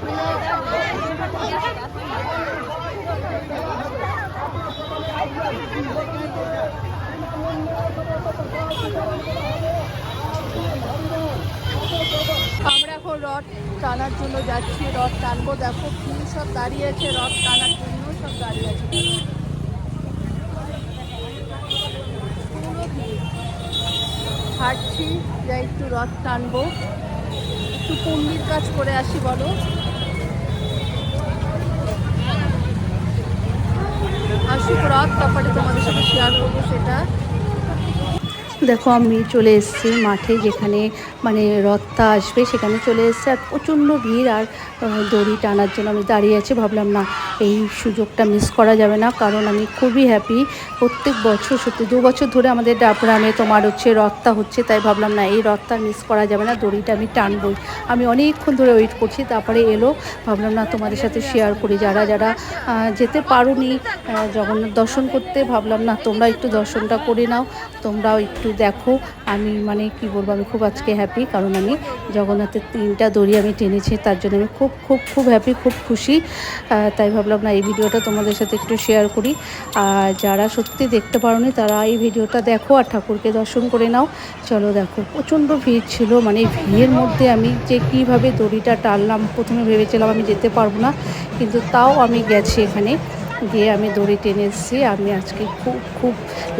আমরা এখন রথ টানার জন্য যাচ্ছি, রথ টানবো। দেখো কি সব দাঁড়িয়ে আছে রথ টানার জন্য, সব দাঁড়িয়ে আছে। হাঁটছি, যাই একটু রথ টানবো। একটু পন্ডির কাজ করে আসি, বলো। তারপরে তোমাদের সাথে শেয়ার করব সেটা। দেখো, আমি চলে এসেছি মাঠে যেখানে মানে রথটা আসবে, সেখানে চলে এসেছি। আর প্রচণ্ড ভিড় আর দড়ি টানার জন্য আমি দাঁড়িয়ে আছি। ভাবলাম, না, এই সুযোগটা মিস করা যাবে না। কারণ আমি খুবই হ্যাপি প্রত্যেক বছর, সত্যি, দু বছর ধরে আমাদের ডাবগ্রামে তোমার হচ্ছে রথটা হচ্ছে, তাই ভাবলাম, না, এই রথটা মিস করা যাবে না, দড়িটা আমি টানবই। আমি অনেকক্ষণ ধরে ওয়েট করছি, তারপরে এলো। ভাবলাম, না, তোমাদের সাথে শেয়ার করি। যারা যারা যেতে পারোনি জগন্নাথ দর্শন করতে, ভাবলাম, না, তোমরা একটু দর্শনটা করে নাও। তোমরাও একটু দেখো, আমি মানে কি বলব, আমি খুব আজকে হ্যাপি কারণ আমি জগন্নাথের তিনটা দড়ি আমি টেনেছি, তার জন্য আমি খুব খুব খুব হ্যাপি খুব খুশি। তাই ভাবলাম না, এই ভিডিওটা তোমাদের সাথে একটু শেয়ার করি। আর যারা সত্যি দেখতে পারোনি, তারা এই ভিডিওটা দেখো আর ঠাকুরকে দর্শন করে নাও। চলো দেখো, প্রচণ্ড ভিড় ছিল মানে ভিড়ের মধ্যে আমি যে কীভাবে দড়িটা টানলাম, প্রথমে ভেবেছিলাম আমি যেতে পারব না, কিন্তু তাও আমি গেছি এখানে। গিয়ে আমি দড়ি টেনে এসেছি। আমি আজকে খুব খুব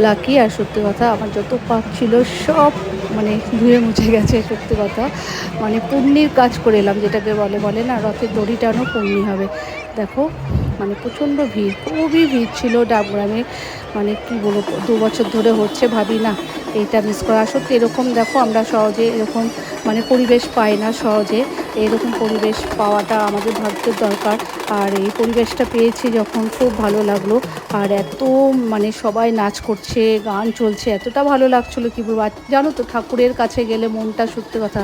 লাকি আর সত্যি কথা আমার যত পাপ ছিল সব মানে ধুয়ে মুছে গেছে, সত্যি কথা। মানে পুণ্যির কাজ করে এলাম, যেটাকে বলে বলে না রথের দড়ি টানো পুণ্যি হবে। দেখো মানে প্রচণ্ড ভিড়, খুবই ভিড় ছিল ডাবগ্রামে মানে কি বলব, দু বছর ধরে হচ্ছে, ভাবি না, এইটা মিস করা। সত্যি এরকম, দেখো, আমরা সহজে এরকম মানে পরিবেশ পাই না সহজে। এরকম পরিবেশ পাওয়াটা আমাদের ভাগ্যের দরকার। আর এই পরিবেশটা পেয়েছি যখন খুব ভালো লাগল। আর এত মানে সবাই নাচ করছে, গান চলছে, এতটা ভালো লাগছিল কি বলব? জানো তো, ঠাকুরের কাছে গেলে মনটা সত্যি কথা,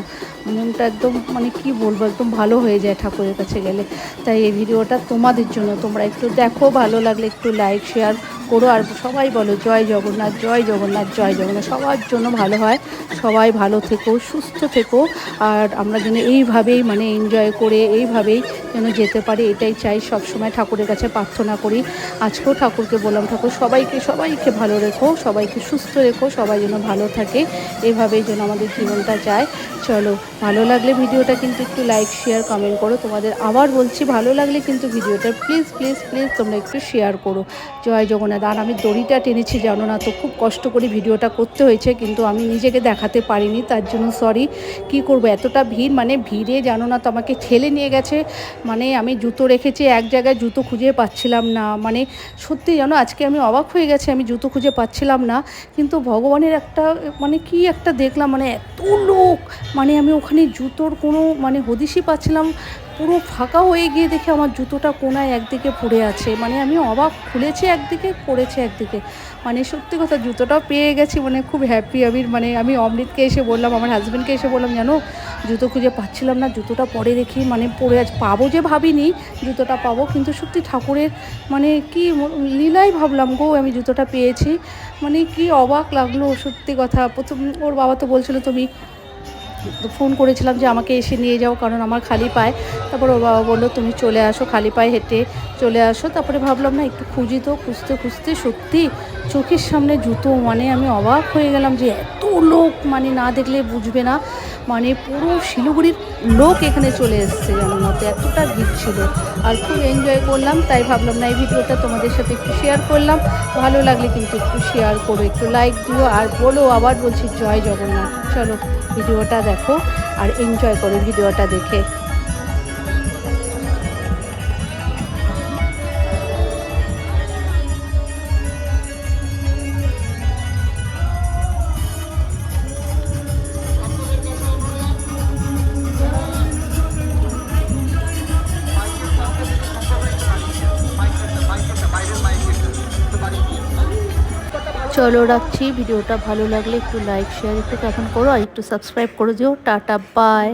মনটা একদম মানে কি বলব, একদম ভালো হয়ে যায় ঠাকুরের কাছে গেলে। তাই এই ভিডিওটা তোমাদের জন্য, তোমরা একটু দেখো, ভালো লাগলে একটু লাইক শেয়ার করো। আর সবাই বলো, জয় জগন্নাথ জয় জগন্নাথ জয় জগন্নাথ। সবার জন্য ভালো হয়। সবাই ভালো থেকো, সুস্থ থেকো। আর আমরা যেন এইভাবেই মানে এনজয় করে এইভাবেই যেন যেতে পারি, এটাই চাই। সব সময় ঠাকুরের কাছে প্রার্থনা করি। আজকেও ঠাকুরকে বললাম, ঠাকুর, সবাইকে সবাইকে ভালো রেখো, সবাইকে সুস্থ রেখো, সবাই যেন ভালো থাকে। এইভাবেই যেন আমাদের জীবনটা যায়। চলো, ভালো লাগলে ভিডিওটা কিন্তু একটু লাইক শেয়ার কমেন্ট করো। তোমাদের আবার বলছি, ভালো লাগলে কিন্তু ভিডিওটা প্লিজ প্লিজ প্লিজ তোমরা একটু শেয়ার করো। জয় জগন্নাথ। আর আমি দড়িটা টেনেছি, জানো না তো, খুব কষ্ট করে ভিডিওটা করতে হয়েছে, কিন্তু আমি নিজেকে দেখাতে পারিনি, তার জন্য সরি কি করব? এতটা ভিড় মানে ভিড়ে জানো না তো আমাকে ঠেলে নিয়ে গেছে। মানে আমি জুতো রেখেছি, এক জায়গায় জুতো খুঁজে পাচ্ছিলাম না। মানে সত্যি জানো, আজকে আমি অবাক হয়ে গেছি, আমি জুতো খুঁজে পাচ্ছিলাম না। কিন্তু ভগবানের একটা মানে কি একটা দেখলাম মানে এত লোক মানে আমি ওখানে জুতোর কোনো মানে হদিশই পাচ্ছিলাম পুরো ফাঁকা হয়ে গিয়ে দেখে আমার জুতোটা কোনায় একদিকে পড়ে আছে। মানে আমি অবাক, খুলেছে একদিকে, পড়েছে একদিকে। মানে সত্যি কথা, জুতোটাও পেয়ে গেছি মানে খুব হ্যাপি আমি। মানে আমি অমৃতকে এসে বললাম, আমার হাজব্যান্ডকে এসে বললাম, জানো, জুতো খুঁজে পাচ্ছিলাম না, জুতোটা পরে দেখি মানে পরে আজ পাবো যে ভাবিনি, জুতোটা পাবো। কিন্তু সত্যি ঠাকুরের মানে কি লীলাই ভাবলাম গো, আমি জুতোটা পেয়েছি। মানে কি অবাক লাগল, সত্যি কথা। প্রথম ওর বাবা তো বলছিল, তুমি ফোন করেছিলাম যে আমাকে এসে নিয়ে যাও, কারণ আমার খালি পায়ে। তারপর ও বাবা বলল, তুমি চলে আসো খালি পায়ে হেঁটে। চলে আসো। তারপরে ভাবলাম, না, একটু খুঁজি তো, খুঁজতে খুঁজতে সত্যি চোখের সামনে জুতো মানে আমি অবাক হয়ে গেলাম যে এত লোক মানে না দেখলে বুঝবে না মানে পুরো শিলিগুড়ির লোক এখানে চলে এসছে জানো না তো এতটা ভিড় ছিল। আর খুব এনজয় করলাম, তাই ভাবলাম, না, এই ভিডিওটা তোমাদের সাথে একটু শেয়ার করলাম। ভালো লাগলে কিন্তু একটু শেয়ার করো, একটু লাইক দিও, আর বলো আবার বলছি, জয় জগন্নাথ। চলো, ভিডিওটা দেখো আর এনজয় করো ভিডিওটা দেখে। চলো রাখছি। ভিডিওটা ভালো লাগলে একটু লাইক শেয়ার একটু কেমন করো, আর একটু সাবস্ক্রাইব করে দিও। Tata bye